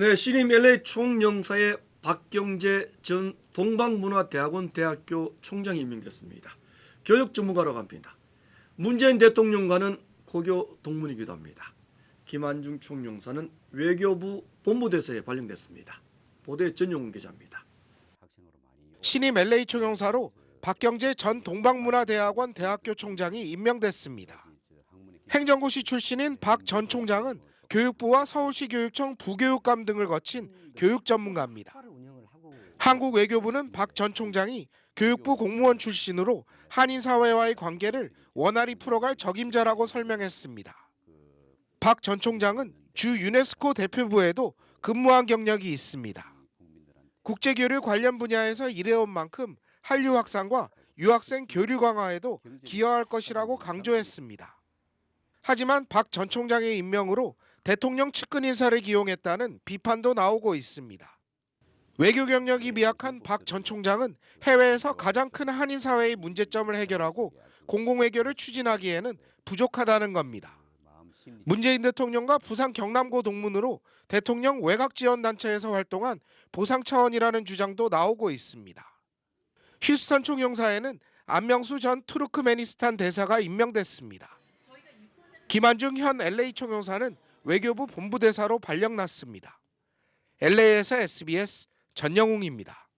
네, 신임 LA 총영사의 박경재 전 동방문화대학원 대학교 총장이 임명됐습니다. 교육 전문가로 갑니다. 문재인 대통령과는 고교 동문이기도 합니다. 김한중 총영사는 외교부 본부대사에 발령됐습니다. 보도의 전용훈 기자입니다. 신임 LA 총영사로 박경재 전 동방문화대학원 대학교 총장이 임명됐습니다. 행정고시 출신인 박 전 총장은 교육부와 서울시 교육청 부교육감 등을 거친 교육 전문가입니다. 한국 외교부는 박 전 총장이 교육부 공무원 출신으로 한인 사회와의 관계를 원활히 풀어갈 적임자라고 설명했습니다. 박 전 총장은 주 유네스코 대표부에도 근무한 경력이 있습니다. 국제교류 관련 분야에서 일해온 만큼 한류 확산과 유학생 교류 강화에도 기여할 것이라고 강조했습니다. 하지만 박 전 총장의 임명으로 대통령 측근 인사를 기용했다는 비판도 나오고 있습니다. 외교 경력이 미약한 박 전 총장은 해외에서 가장 큰 한인 사회의 문제점을 해결하고 공공외교를 추진하기에는 부족하다는 겁니다. 문재인 대통령과 부산 경남고 동문으로 대통령 외곽 지원 단체에서 활동한 보상 차원이라는 주장도 나오고 있습니다. 휴스턴 총영사에는 안명수 전 투르크메니스탄 대사가 임명됐습니다. 김한중 현 LA 총영사는 외교부 본부대사로 발령났습니다. LA에서 SBS 전영웅입니다.